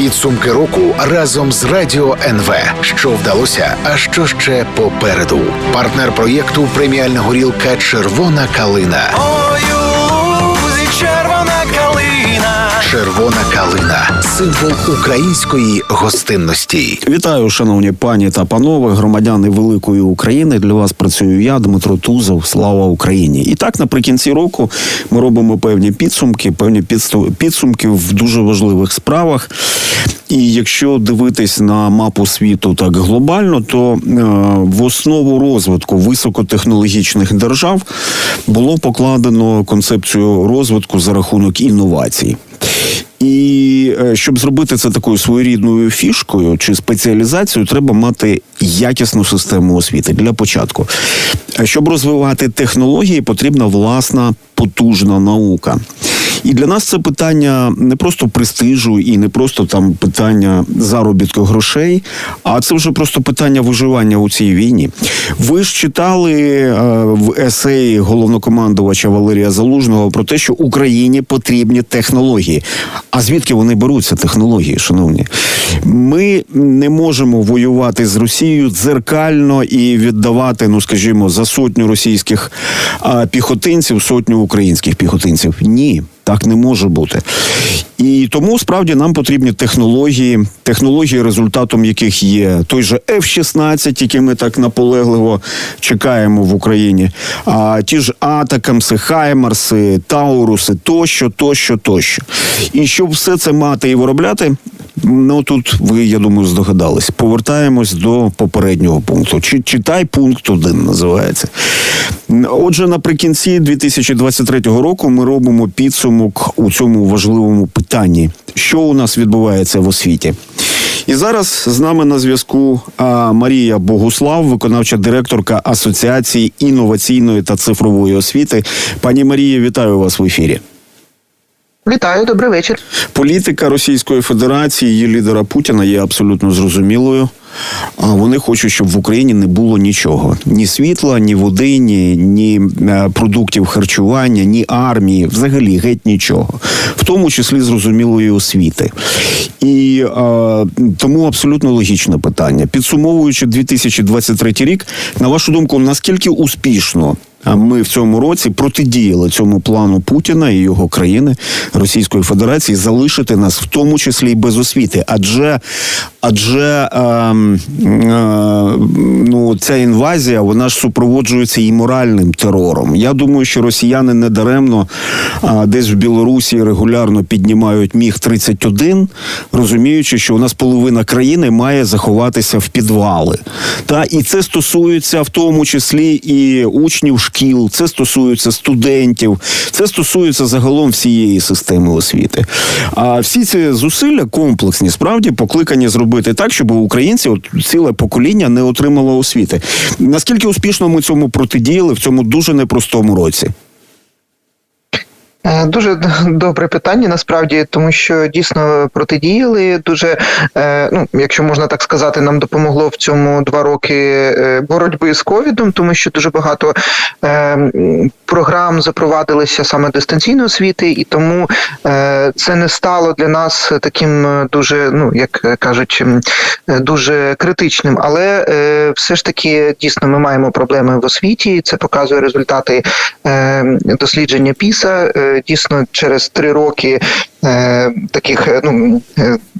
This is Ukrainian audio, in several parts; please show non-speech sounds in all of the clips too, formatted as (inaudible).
Підсумки року разом з радіо НВ. Що вдалося, а що ще попереду. Партнер проєкту преміальна горілка Червона калина. Ой, червона калина. Червона калина символ української гостинності. Вітаю, шановні пані та панове, громадяни великої України. Для вас працюю я, Дмитро Тузов. Слава Україні! І так наприкінці року ми робимо певні підсумки, певні підсумки в дуже важливих справах. І якщо дивитись на мапу світу так глобально, то е, в основу розвитку високотехнологічних держав було покладено концепцію розвитку за рахунок інновацій. І е, щоб зробити це такою своєрідною фішкою чи спеціалізацією, треба мати якісну систему освіти для початку. Щоб розвивати технології, потрібна власна потужна наука. І для нас це питання не просто престижу і не просто там питання заробітку грошей, а це вже просто питання виживання у цій війні. Ви ж читали е, в есеї головнокомандувача Валерія Залужного про те, що Україні потрібні технології. А звідки вони беруться, технології, шановні? Ми не можемо воювати з Росією дзеркально і віддавати, ну скажімо, за сотню російських піхотинців, сотню українських піхотинців. Ні. Так не може бути. І тому справді нам потрібні технології, технології, результатом яких є той же F-16, який ми так наполегливо чекаємо в Україні. А ті ж Атакамси, Хаймарси, Тауруси, тощо, тощо, тощо. І щоб все це мати і виробляти. Ну тут ви, я думаю, здогадались. Повертаємось до попереднього пункту. Чи читай пункт один називається. Отже, наприкінці 2023 року ми робимо підсумок у цьому важливому питанні, що у нас відбувається в освіті. І зараз з нами на зв'язку Марія Богуслав, виконавча директорка Асоціації інноваційної та цифрової освіти. Пані Марія, вітаю вас в ефірі. Вітаю, добрий вечір. Політика Російської Федерації, її лідера Путіна є абсолютно зрозумілою. А вони хочуть, щоб в Україні не було нічого: ні світла, ні води, ні, ні е, продуктів харчування, ні армії, взагалі геть нічого, в тому числі зрозумілої освіти. І е, тому абсолютно логічне питання. Підсумовуючи 2023 рік, на вашу думку, наскільки успішно а ми в цьому році протидіяли цьому плану Путіна і його країни Російської Федерації залишити нас в тому числі і без освіти, адже адже ем, е, ну ця інвазія вона ж супроводжується і моральним терором. Я думаю, що росіяни не даремно десь в Білорусі регулярно піднімають міг 31 розуміючи, що у нас половина країни має заховатися в підвали. Та і це стосується в тому числі і учнів шкіл, це стосується студентів, це стосується загалом всієї системи освіти. А всі ці зусилля комплексні, справді покликані зробити так, щоб українці, от ціле покоління, не отримало освіти. Наскільки успішно ми цьому протидіяли в цьому дуже непростому році? Е, Дуже добре питання, насправді, тому що дійсно протидіяли. Дуже, е, ну якщо можна так сказати, нам допомогло в цьому два роки е, боротьби з ковідом, тому що дуже багато програм запровадилися саме дистанційної освіти, і тому це не стало для нас таким дуже, ну як кажуть, дуже критичним. Але все ж таки дійсно ми маємо проблеми в освіті. Це показує результати дослідження ПІСА. Е, Дійсно, через три роки е, таких е, ну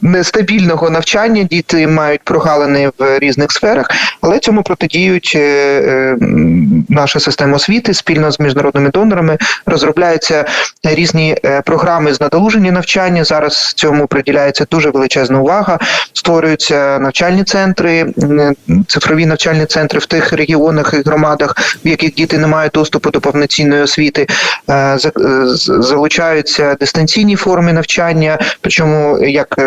нестабільного навчання діти мають прогалини в різних сферах, але цьому протидіють е, е, наша система освіти спільно з міжнародними донорами. Розробляються різні е, програми з надолуження навчання. Зараз цьому приділяється дуже величезна увага. Створюються навчальні центри, цифрові навчальні центри в тих регіонах і громадах, в яких діти не мають доступу до повноцінної освіти. Залучаються дистанційні форми навчання, причому як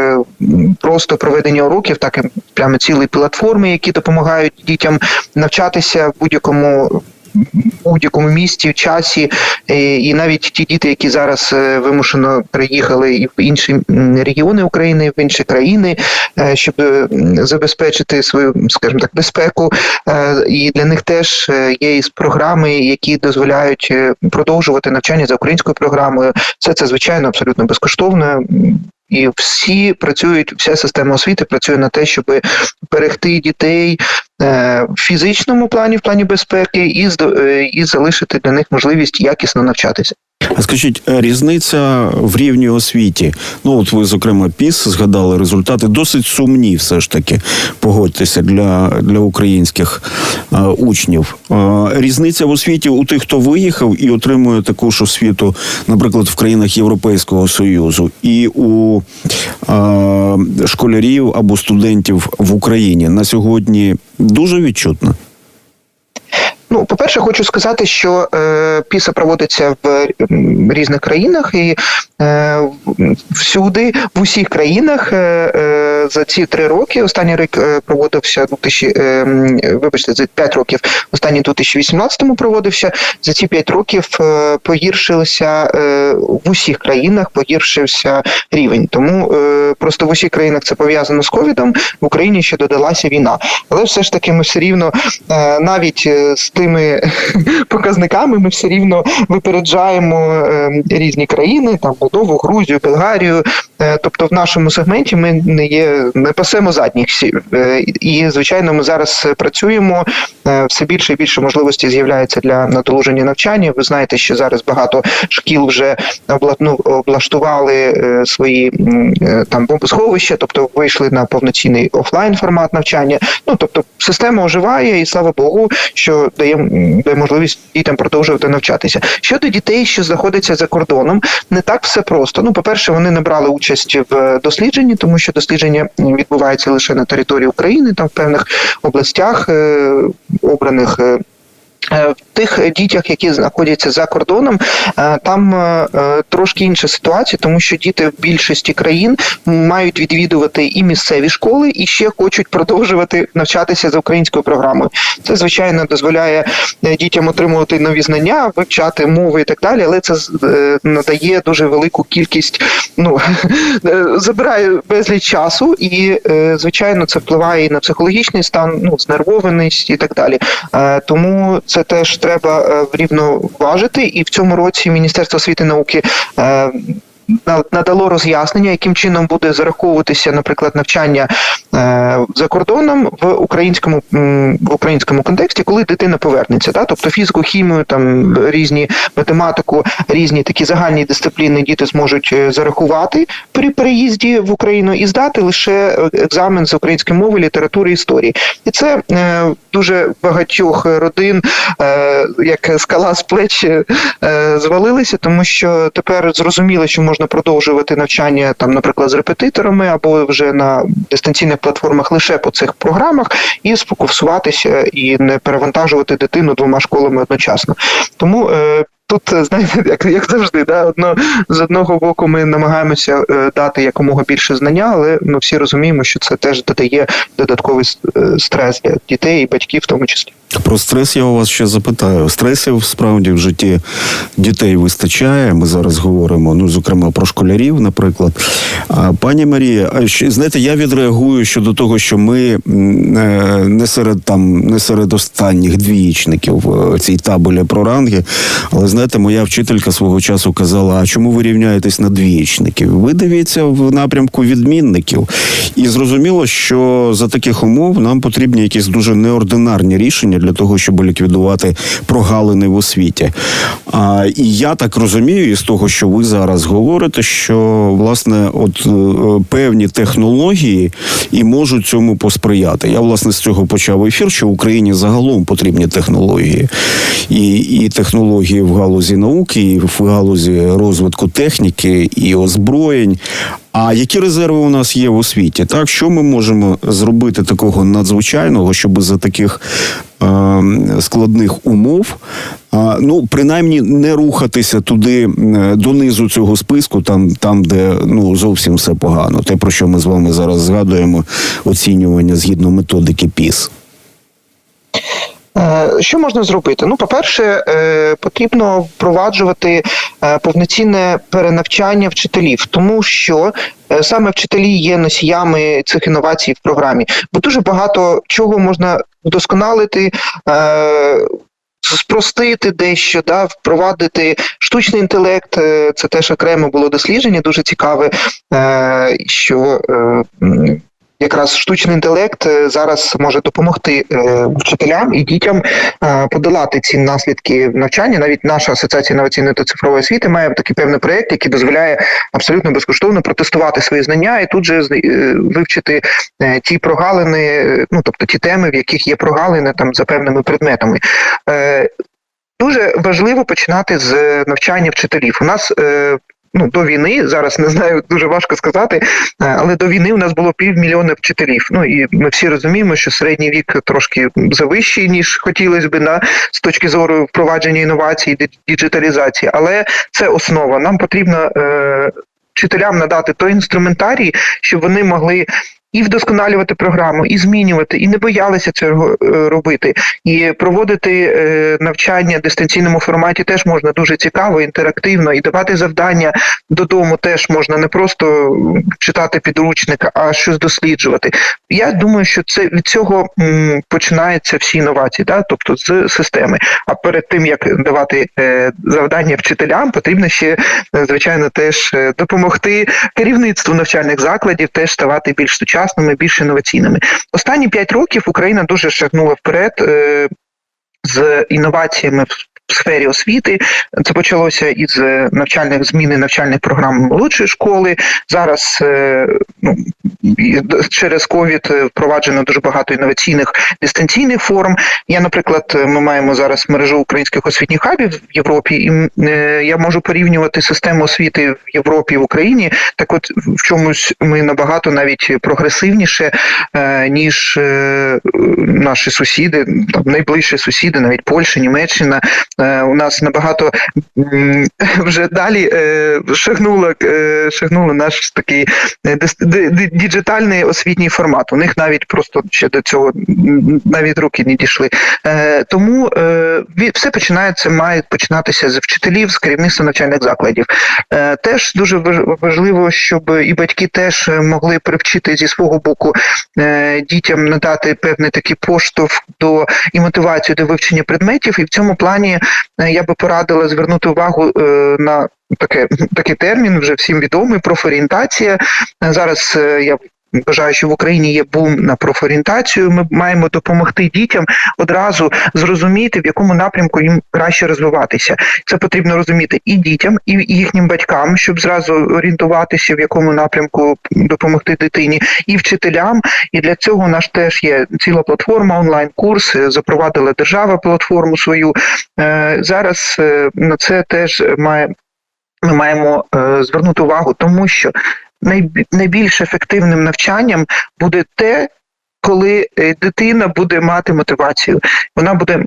просто проведення уроків, так і прямо цілі платформи, які допомагають дітям навчатися в будь-якому будь-якому місті, в часі, і навіть ті діти, які зараз е, вимушено приїхали і в інші регіони України, в інші країни, е, щоб е, забезпечити свою, скажімо так, безпеку. І для них теж є програми, які дозволяють продовжувати навчання за українською програмою. Все це звичайно абсолютно безкоштовно. І всі працюють, вся система освіти працює на те, щоб берегти дітей е, в фізичному плані, в плані безпеки, і, е, і залишити для них можливість якісно навчатися. А скажіть, е, різниця в рівні освіті? Ну, от ви, зокрема, ПІС згадали результати досить сумні, все ж таки, погодьтеся, для, для українських е, учнів. Е, різниця в освіті у тих, хто виїхав і отримує таку ж освіту, наприклад, в країнах Європейського Союзу, і у е, школярів або студентів в Україні на сьогодні дуже відчутна. Ну, по-перше, хочу сказати, що е, піса проводиться в різних країнах, і е, всюди, в усіх країнах е, е, за ці три роки, останній рік е, проводився 2000, е, вибачте, за 5 років, останній у 2018 проводився. За ці 5 років е, погіршилися в усіх країнах, погіршився рівень. Тому просто в усіх країнах це пов'язано з ковідом. В Україні ще додалася війна. Але все ж таки ми все рівно навіть з тими (laughs) показниками ми все рівно випереджаємо різні країни, там Молдову, Грузію, Болгарію. Е, Тобто, в нашому сегменті ми не є не пасемо задніх сі- Е, і звичайно, ми зараз працюємо. е, Все більше і більше можливостей з'являється для надолуження навчання. Ви знаєте, що зараз багато шкіл вже облаштували свої там бомбосховища, тобто вийшли на повноцінний офлайн формат навчання. Ну тобто система оживає, і слава Богу, що дає, дає можливість дітям продовжувати навчатися. Щодо дітей, що знаходяться за кордоном, не так все просто. Ну, по-перше, вони не брали участь в дослідженні, тому що дослідження відбувається лише на території України, там в певних областях е, обраних. Е, В тих дітях, які знаходяться за кордоном, е, там е, трошки інша ситуація, тому що діти в більшості країн мають відвідувати і місцеві школи, і ще хочуть продовжувати навчатися за українською програмою. Це звичайно дозволяє дітям отримувати нові знання, вивчати мови і так далі, але це надає дуже велику кількість, ну (laughs) забирає безліч часу, і звичайно це впливає і на психологічний стан, ну знервованість і так далі. Тому це теж треба рівноважити. І в цьому році Міністерство освіти і науки. На- Надало роз'яснення, яким чином буде зараховуватися, наприклад, навчання е, за кордоном в українському в українському контексті, коли дитина повернеться. Да? Тобто фізику, хімію, там різні математику, різні такі загальні дисципліни діти зможуть е, зарахувати при переїзді в Україну і здати лише е, екзамен з української мови, літератури історії. І це дуже багатьох родин, як скала з плеч звалилися, тому що тепер зрозуміло, що можна продовжувати навчання там, наприклад, з репетиторами або вже на дистанційних платформах лише по цих програмах, і сфокусуватися і не перевантажувати дитину двома школами одночасно. Тому е, Тут е, знаєте, як, як завжди, да, одно з одного боку ми намагаємося е, дати якомога більше знання, але ми всі розуміємо, що це теж додає додатковий е, стрес для дітей і батьків, в тому числі. Про стрес я у вас ще запитаю. Стресів справді в житті дітей вистачає. Ми зараз говоримо, ну зокрема про школярів, наприклад. А, пані Марія, знаєте, я відреагую щодо того, що ми не серед там не серед останніх двієчників цій табелі про ранги. Але знаєте, моя вчителька свого часу казала: а чому ви рівняєтесь на двієчників? Ви дивіться в напрямку відмінників. І зрозуміло, що за таких умов нам потрібні якісь дуже неординарні рішення для того, щоб ліквідувати прогалини в освіті. А, і я так розумію, із того, що ви зараз говорите, що власне, от е, певні технології і можуть цьому посприяти. Я власне з цього почав ефір, що Україні загалом потрібні технології, і, і технології в галузі науки, в галузі розвитку техніки і озброєнь. А які резерви у нас є в освіті? Так, що ми можемо зробити такого надзвичайного, щоб за таких е, складних умов, е, ну принаймні не рухатися туди е, донизу цього списку, там, там, де ну зовсім все погано. Те, про що ми з вами зараз згадуємо, оцінювання згідно методики ПІС. Е, Що можна зробити? Ну, по-перше, е, потрібно впроваджувати е, повноцінне перенавчання вчителів, тому що саме вчителі є носіями цих інновацій в програмі, бо дуже багато чого можна вдосконалити. спростити дещо, да, впровадити штучний інтелект. Це теж окремо було дослідження, дуже цікаве, що якраз штучний інтелект е, зараз може допомогти е, вчителям і дітям е, подолати ці наслідки навчання. Навіть наша асоціація інноваційної та цифрової освіти має такий певний проєкт, який дозволяє абсолютно безкоштовно протестувати свої знання і тут же вивчити ті прогалини, ну тобто ті теми, в яких є прогалини там за певними предметами. Дуже важливо починати з навчання вчителів. У нас ну до війни зараз не знаю, дуже важко сказати, е, але до війни у нас було півмільйона вчителів. Ну і ми всі розуміємо, що середній вік трошки завищий, ніж хотілося би на з точки зору впровадження інновацій, діджиталізації. Але це основа. Нам потрібно е, вчителям надати той інструментарій, щоб вони могли. І вдосконалювати програму, і змінювати, і не боялися цього е, робити. І проводити е, навчання в дистанційному форматі теж можна дуже цікаво, інтерактивно, і давати завдання додому теж можна не просто читати підручник, а щось досліджувати. Я думаю, що це від цього починаються всі інновації, да? тобто з системи. А перед тим як давати е, завдання вчителям, потрібно ще звичайно теж допомогти керівництву навчальних закладів теж ставати більш сучасними, більш інноваційними. Останні п'ять років Україна дуже шагнула вперед е, з інноваціями сфері освіти це почалося із е, навчальних зміни навчальних програм молодшої школи. Зараз е, ну, через ковід е, впроваджено дуже багато інноваційних дистанційних форм. Я, наприклад, ми маємо зараз мережу українських освітніх хабів в Європі, і я можу порівнювати систему освіти в Європі і в Україні. Так, от в чомусь ми набагато навіть прогресивніше, ніж наші сусіди, там найближчі сусіди, навіть Польща, Німеччина. Е, У нас набагато (laughs) вже далі е, шагнуло, е, наш такий діджитальний освітній формат. У них навіть просто ще до цього навіть руки не дійшли. Тому все починається, має починатися з вчителів, з керівництва навчальних закладів. Теж дуже важ- важливо, щоб і батьки теж могли привчити зі свого боку дітям надати певний такий поштовх до і мотивацію до вивчення предметів. І в цьому плані я би порадила звернути увагу е, на таке, такий термін, вже всім відомий профорієнтація. Е, Зараз е, я Вважаю, що в Україні є бум на профорієнтацію. Ми маємо допомогти дітям одразу зрозуміти, в якому напрямку їм краще розвиватися. Це потрібно розуміти і дітям, і їхнім батькам, щоб зразу орієнтуватися, в якому напрямку допомогти дитині, і вчителям. І для цього у нас теж є ціла платформа, онлайн-курс. е, Запровадила держава платформу свою. Е, Зараз е, на це теж має ми маємо е, звернути увагу, тому що найбільш ефективним навчанням буде те. Коли е, дитина буде мати мотивацію, вона буде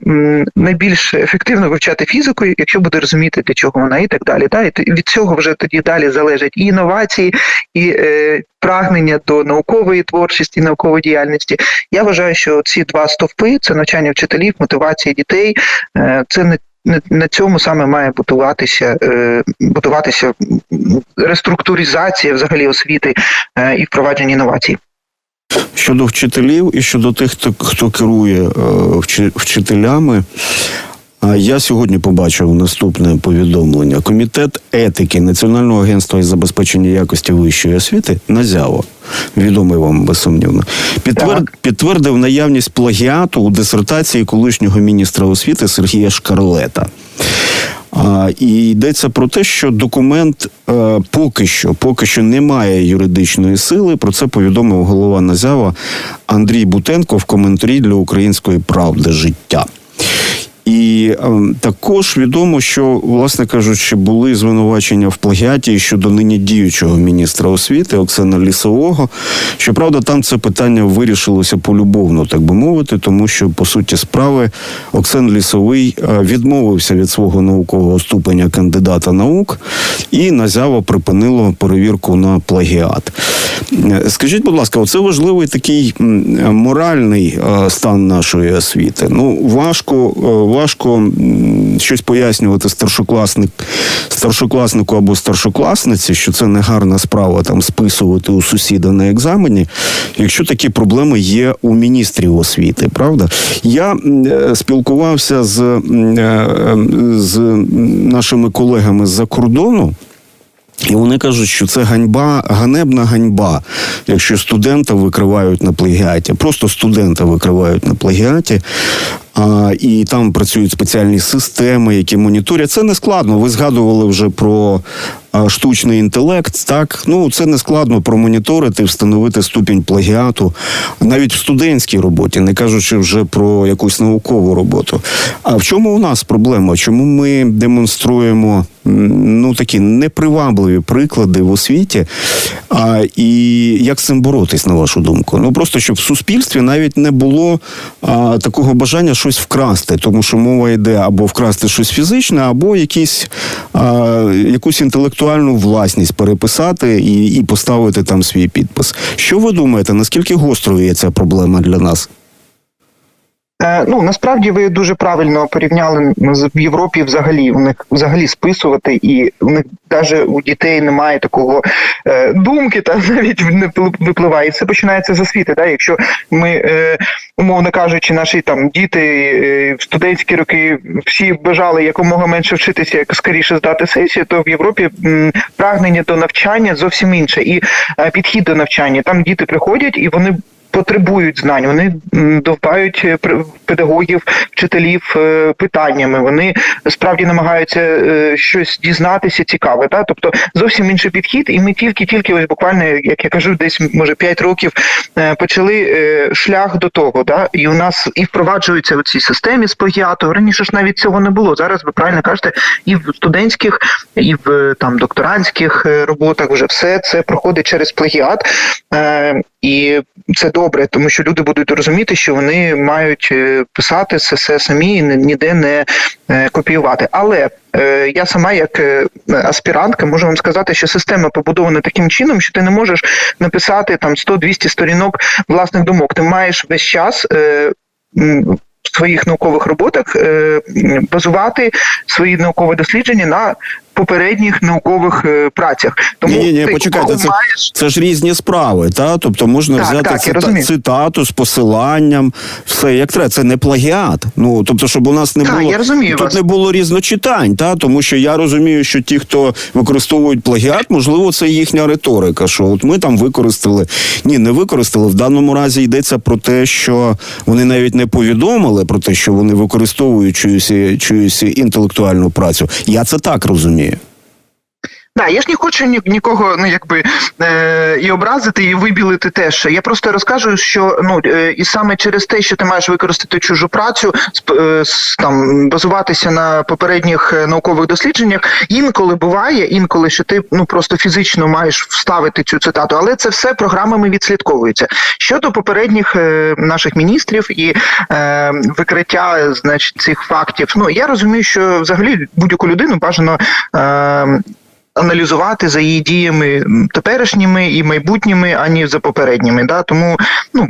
найбільш ефективно вивчати фізику, якщо буде розуміти, для чого вона і так далі. Та? І від цього вже тоді далі залежать і інновації, і е, прагнення до наукової творчості, наукової діяльності. Я вважаю, що ці два стовпи це навчання вчителів, мотивація дітей. Е, це не на- цьому саме має будуватися, е, будуватися реструктуризація взагалі освіти е, і впровадження інновацій. Щодо вчителів і щодо тих, хто, хто керує е, вчителями. А я сьогодні побачив наступне повідомлення. Комітет етики Національного агентства із забезпечення якості вищої освіти Назяво, відомий вам безсумнівно, підтвер... Підтвердив наявність плагіату у дисертації колишнього міністра освіти Сергія Шкарлета. А, і йдеться про те, що документ е, поки що поки що не має юридичної сили. Про це повідомив голова Назява Андрій Бутенко в коментарі для української правди життя. І е, також відомо, що, власне кажучи, були звинувачення в плагіаті щодо нині діючого міністра освіти Оксана Лісового. Щоправда, там це питання вирішилося полюбовно, так би мовити, тому що по суті справи Оксан Лісовий е, відмовився від свого наукового ступеня кандидата наук, і Назява припинило перевірку на плагіат. Е, Скажіть, будь ласка, оце важливий такий моральний е, стан нашої освіти. Ну важко, важко щось пояснювати старшокласник, старшокласнику або старшокласниці, що це не гарна справа там списувати у сусіда на екзамені, якщо такі проблеми є у міністрів освіти, правда? Я е, спілкувався з, е, з нашими колегами з-за кордону. І вони кажуть, що це ганьба, ганебна ганьба, якщо студента викривають на плагіаті, просто студента викривають на плагіаті. І там працюють спеціальні системи, які моніторять. Це не складно. Ви згадували вже про штучний інтелект. Так, ну це не складно промоніторити, встановити ступінь плагіату навіть в студентській роботі, не кажучи вже про якусь наукову роботу. А в чому у нас проблема? Чому ми демонструємо ну такі непривабливі приклади в освіті? А, і як з цим боротись, на вашу думку? Ну просто щоб в суспільстві навіть не було а, такого бажання щось вкрасти, тому що мова йде або вкрасти щось фізичне, або якісь, а, якусь інтелектуальну власність переписати і, і поставити там свій підпис. Що ви думаєте, наскільки гострою є ця проблема для нас? Е, Ну насправді ви дуже правильно порівняли в Європі. Взагалі у них взагалі списувати, і у них навіть у дітей немає такого е, думки, та (laughs) навіть не випливає. Все починається з освіти. Да? Якщо ми е, умовно кажучи, наші там діти е, в студентські роки всі бажали якомога менше вчитися, як скоріше здати сесію, то в Європі м, прагнення до навчання зовсім інше, і е, підхід до навчання. Там діти приходять і вони потребують знань. Вони довбають е, педагогів, вчителів е, питаннями. Вони справді намагаються е, щось дізнатися цікаве. Та? Тобто зовсім інший підхід, і ми тільки, тільки ось буквально, як я кажу, десь може 5 років почали шлях до того. Да? І у нас і впроваджуються в цій системі з плагіату. Раніше ж навіть цього не було. Зараз ви правильно кажете, і в студентських, і в там докторантських роботах вже все це проходить через плагіат. І це добре, тому що люди будуть розуміти, що вони мають е, писати це все самі і ні- ніде не е, копіювати. Але е, я сама, як аспірантка, можу вам сказати, що система побудована таким чином, що ти не можеш написати там 100-200 сторінок власних думок. Ти маєш весь час. В своїх наукових роботах базувати свої наукові дослідження на попередніх наукових е, працях. Тому Ні, ні, ні, ти почекайте, це, маєш це ж різні справи, та? Тобто можна Так, взяти так, цита- цитату з посиланням, все як треба. Це не плагіат. Ну тобто, щоб у нас не Так, було я розумію тут вас. не було різночитань, та тому що я розумію, що ті, хто використовують плагіат, можливо, це їхня риторика. Що от ми там використали, ні, не використали. В даному разі йдеться про те, що вони навіть не повідомили про те, що вони використовують чиюсь, чиюсь інтелектуальну працю. Я це так розумію. Да, я ж не хочу ні, нікого ну якби е, і образити, і вибілити теж. Я просто розкажу, що ну е, і саме через те, що ти маєш використати чужу працю, е, там базуватися на попередніх е, наукових дослідженнях. Інколи буває, інколи що ти ну просто фізично маєш вставити цю цитату, але це все програмами відслідковується. Щодо попередніх е, наших міністрів і е, викриття, значить, цих фактів. Ну я розумію, що взагалі будь-яку людину бажано. Е, аналізувати за її діями теперішніми і майбутніми, ані за попередніми. Да? Тому ну.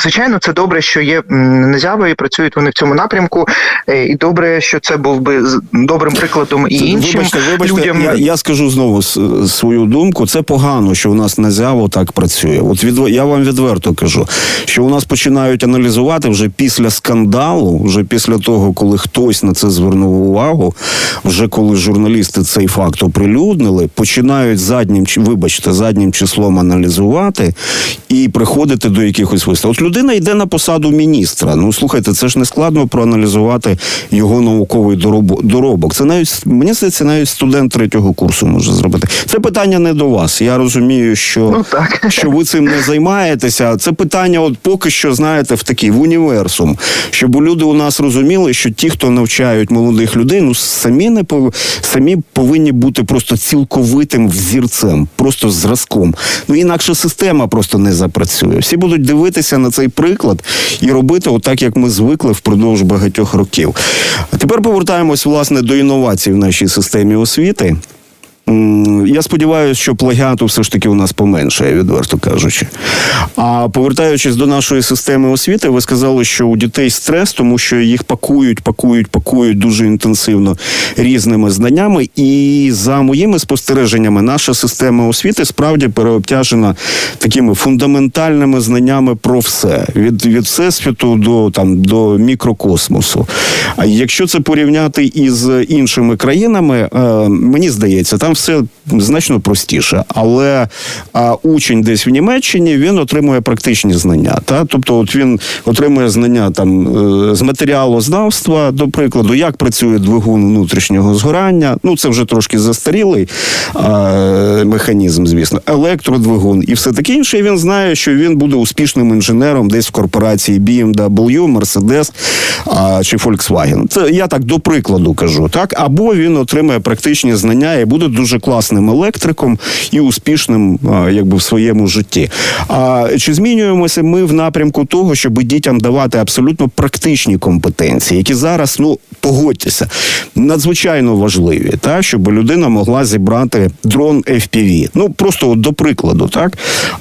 Звичайно, це добре, що є м, Незява і працюють вони в цьому напрямку. Е, І добре, що це був би добрим прикладом і іншим вибачте, вибачте, людям. Я, я скажу знову свою думку. Це погано, що у нас назяво так працює. От від, я вам відверто кажу, що у нас починають аналізувати вже після скандалу, вже після того, коли хтось на це звернув увагу, вже коли журналісти цей факт оприлюднили, починають заднім вибачте, заднім числом аналізувати і приходити до якихось висновків. Людина йде на посаду міністра. Ну слухайте, це ж не складно проаналізувати його науковий доробок. Це навіть мені здається, навіть студент третього курсу може зробити. Це питання не до вас. Я розумію, що, Ну, так. що ви цим не займаєтеся. Це питання, от поки що, знаєте, в такий в універсум, щоб люди у нас розуміли, що ті, хто навчають молодих людей, ну самі не пов... самі повинні бути просто цілковитим взірцем, просто зразком. Ну інакше система просто не запрацює. Всі будуть дивитися на цей приклад і робити отак, як ми звикли впродовж багатьох років. А тепер повертаємось власне до інновацій в нашій системі освіти. Я сподіваюся, що плагіату все ж таки у нас поменшає, відверто кажучи. А повертаючись до нашої системи освіти, ви сказали, що у дітей стрес, тому що їх пакують, пакують, пакують дуже інтенсивно різними знаннями. І за моїми спостереженнями, наша система освіти справді переобтяжена такими фундаментальними знаннями про все від, від всесвіту до там до мікрокосмосу. А якщо це порівняти із іншими країнами, е, мені здається, там все значно простіше. Але а, учень десь в Німеччині він отримує практичні знання. Та? Тобто, от він отримує знання там е, з матеріалознавства, до прикладу, як працює двигун внутрішнього згорання. Ну це вже трошки застарілий а, механізм, звісно, електродвигун і все таке інше. І він знає, що він буде успішним інженером десь в корпорації BMW, Mercedes а, чи Volkswagen. Це я так до прикладу кажу, так або він отримає практичні знання і буде дуже класним електриком і успішним, якби в своєму житті. А чи змінюємося ми в напрямку того, щоб дітям давати абсолютно практичні компетенції, які зараз, ну погодьтеся, надзвичайно важливі, та щоб людина могла зібрати дрон FPV. Ну просто от до прикладу, так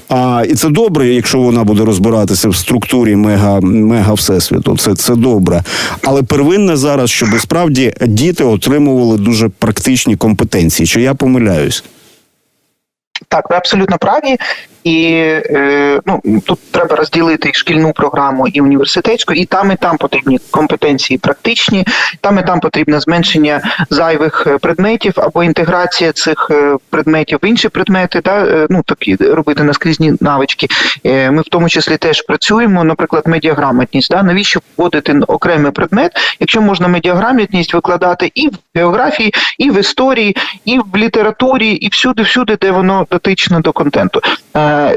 а і це добре, якщо вона буде розбиратися в структурі мега мега всесвіту. Це, це добре. Але первинне зараз, щоб справді діти отримували дуже практичні компетенції. Чи я помиляюсь? Так, ви абсолютно праві. І е, ну тут треба розділити шкільну програму і університетську, і там, і там потрібні компетенції практичні, там і там потрібне зменшення зайвих е, предметів або інтеграція цих е, предметів в інші предмети, да, ну такі робити наскрізні навички. Ми в тому числі теж працюємо, наприклад, медіаграмотність. Да, навіщо вводити окремий предмет, якщо можна медіаграмотність викладати і в географії, і в історії, і в літературі, і всюди, всюди, де воно дотично до контенту.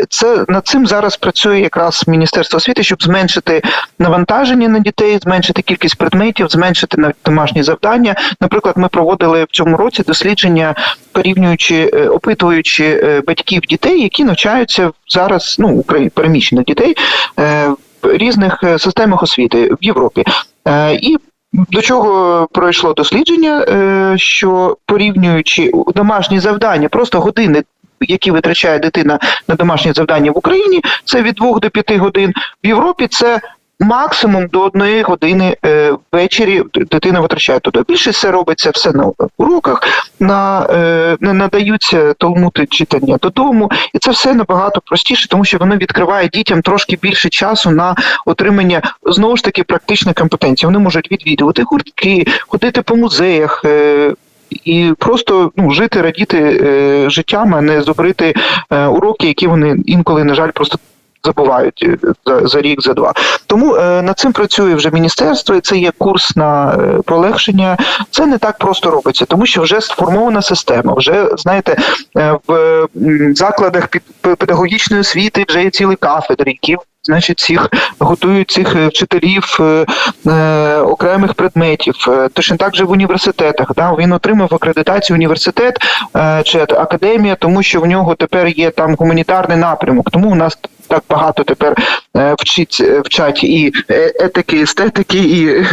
Це над цим зараз працює якраз Міністерство освіти, щоб зменшити навантаження на дітей, зменшити кількість предметів, зменшити навіть домашні завдання. Наприклад, ми проводили в цьому році дослідження, порівнюючи, е, опитуючи е, батьків дітей, які навчаються зараз, ну переміщених дітей е, в різних системах освіти в Європі. І до чого пройшло дослідження, що порівнюючи домашні завдання, просто години, які витрачає дитина на домашні завдання в Україні, це від 2 до 5 годин. В Європі це максимум до одної години е, ввечері дитина витрачає туди. Більше все робиться все на уроках, на е, не надаються толмути читання додому, і це все набагато простіше, тому що воно відкриває дітям трошки більше часу на отримання знову ж таки практичних компетенцій. Вони можуть відвідувати гуртки, ходити по музеях. І просто ну жити, радіти е, життям, а не зобрити е, уроки, які вони інколи, на жаль, просто забувають е, за, за рік, за два. Тому е, над цим працює вже міністерство, і це є курс на е, полегшення. Це не так просто робиться, тому що вже сформована система. Вже знаєте, е, в м, закладах під педагогічної освіти вже є цілі кафедри, які Значить, цих готують цих е, вчителів е, е, окремих предметів. Е, Точно так же в університетах. Да? Він отримав акредитацію університет е, чи академія, тому що в нього тепер є там гуманітарний напрямок. Тому у нас так багато тепер е, вчить, е, вчать і е, етики, естетики, і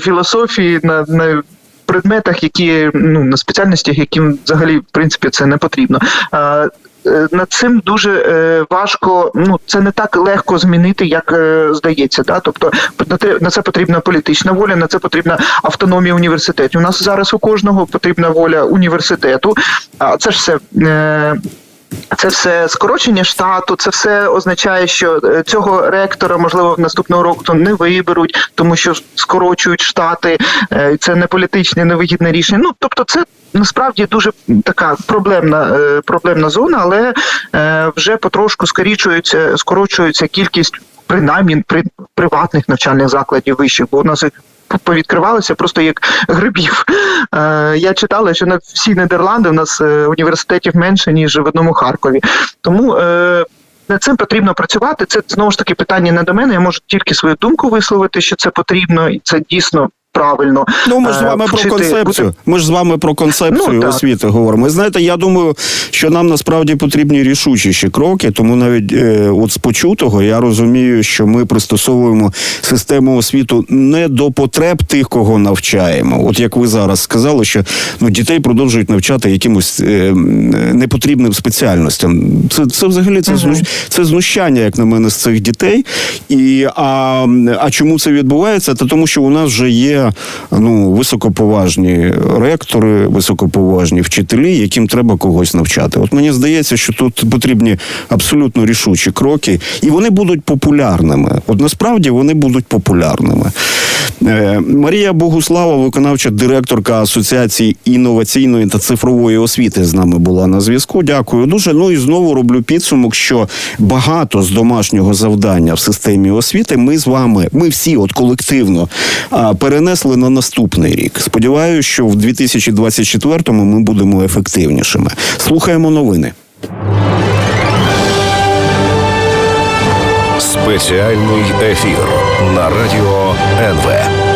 філософії на, на предметах, які ну на спеціальностях, яким взагалі в принципі це не потрібно. Над цим дуже е, важко, ну це не так легко змінити, як е, здається. Да? Тобто на те- на це потрібна політична воля, на це потрібна автономія університетів. У нас зараз у кожного потрібна воля університету. А це ж все. Е, це все скорочення штату, це все означає, що е, цього ректора, можливо, наступного року не виберуть, тому що скорочують штати. е, Це не політичне, невигідне рішення. Ну тобто, це насправді дуже така проблемна, е, проблемна зона, але вже потрошку скорічується, скорочується кількість принаймні при приватних навчальних закладів вищих, бо у нас їх повідкривалися просто як грибів. Е, я читала, що на всі Нідерланди в нас е, університетів менше ніж в одному Харкові. Тому е, над цим потрібно працювати. Це знову ж таки питання не до мене. Я можу тільки свою думку висловити, що це потрібно, і це дійсно правильно. Ну, ми ж з е, вами про концепцію. Ми ж з вами про концепцію Ну, освіти говоримо. І знаєте, я думаю, що нам насправді потрібні рішучіші кроки, тому навіть е, от з почутого я розумію, що ми пристосовуємо систему освіту не до потреб тих, кого навчаємо. От як ви зараз сказали, що ну дітей продовжують навчати якимось е, непотрібним спеціальностям. Це, це взагалі це, знущ, це знущання, як на мене, з цих дітей. І а, а чому це відбувається? Та тому, що у нас вже є ну високоповажні ректори, високоповажні вчителі, яким треба когось навчати. От мені здається, що тут потрібні абсолютно рішучі кроки, і вони будуть популярними. От насправді вони будуть популярними. Е, Марія Богуслава, виконавча директорка Асоціації інноваційної та цифрової освіти, з нами була на зв'язку. Дякую дуже. Ну і знову роблю підсумок, що багато з домашнього завдання в системі освіти ми з вами, ми всі, от колективно, а, перенесли на наступний рік. Сподіваюся, що в 2024-му ми будемо ефективнішими. Слухаємо новини. Спеціальний ефір на радіо НВ.